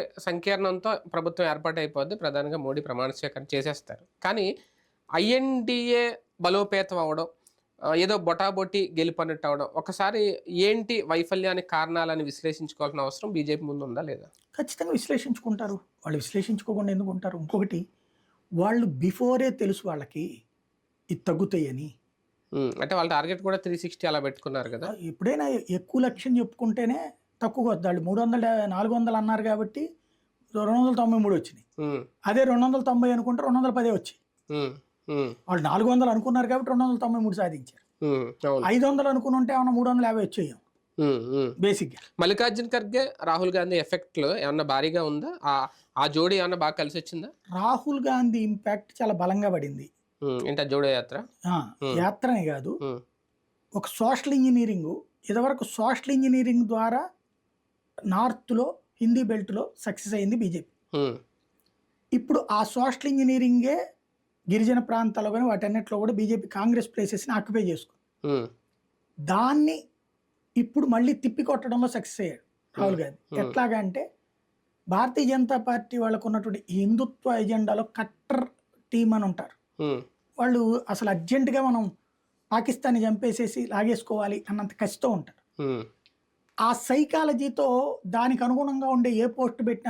సంకీర్ణంతో ప్రభుత్వం ఏర్పాటు అయిపోద్ది ప్రధానంగా మోడీ ప్రమాణ స్వీకారం చేసేస్తారు. కానీ ఐఎన్డిఏ బలోపేతం అవడం ఏదో బొటాబొటి గెలుపన్నట్టు అవడం ఒకసారి ఏంటి వైఫల్యానికి కారణాలని విశ్లేషించుకోవాల్సిన అవసరం బీజేపీ ముందు ఉందా లేదా? ఖచ్చితంగా విశ్లేషించుకుంటారు. వాళ్ళు విశ్లేషించుకోకుండా ఎందుకు ఉంటారు ఇంకొకటి వాళ్ళు బిఫోరే తెలుసు వాళ్ళకి ఇది తగ్గుతాయని. అంటే వాళ్ళ టార్గెట్ కూడా త్రీ సిక్స్టీ అలా పెట్టుకున్నారు కదా? ఎప్పుడైనా ఎక్కువ లక్ష్యం చెప్పుకుంటేనే తక్కువ వద్దాళ్ళు మూడు వందల నాలుగు వందలు అన్నారు కాబట్టి రెండు వందల తొంభై మూడు వచ్చినాయి. అదే రెండు వందల తొంభై అనుకుంటే రెండు వందల పదే వచ్చాయి వాళ్ళు నాలుగు వందలు అనుకున్నారు కాబట్టి రెండు వందల తొంభై మూడు సాధించారు. ఐదు వందలు అనుకుని ఉంటే ఏమన్నా మూడు వందల యాభై వచ్చేయం? ఉమ్. బేసిక్గా. మల్లికార్జున్ ఖర్గే రాహుల్ గాంధీ ఎఫెక్ట్లో ఏమన్నా భారీగా ఉందా? ఆ ఆ జోడీ ఏమన్నా బాగా కలిసి వచ్చిందా? రాహుల్ గాంధీ ఇంపాక్ట్ చాలా బలంగా పడింది. ఏంటి జోడో యాత్ర? యాత్రనే కాదు. ఒక సోషల్ ఇంజనీరింగ్ ఇదివరకు సోషల్ ఇంజనీరింగ్ ద్వారా నార్త్లో హిందీ బెల్ట్లో సక్సెస్ అయింది బీజేపీ. ఇప్పుడు ఆ సోషల్ ఇంజనీరింగే గిరిజన ప్రాంతాల్లో కానీ వాటన్నిటిలో కూడా బీజేపీ కాంగ్రెస్ ప్లేసెస్ని ఆక్యుపై చేసుకుంది. దాన్ని ఇప్పుడు మళ్ళీ తిప్పి కొట్టడంలో సక్సెస్ అయ్యాడు రాహుల్ గాంధీ. ఎట్లాగా అంటే భారతీయ జనతా పార్టీ వాళ్ళకు ఉన్నటువంటి హిందుత్వ ఎజెండాలో కట్టర్ టీం అని ఉంటారు. వాళ్ళు అసలు అర్జెంటుగా మనం పాకిస్తాన్ని చంపేసేసి లాగేసుకోవాలి అన్నంత కసితో ఉంటారు. ఆ సైకాలజీతో దానికి అనుగుణంగా ఉండే ఏ పోస్ట్ పెట్టినా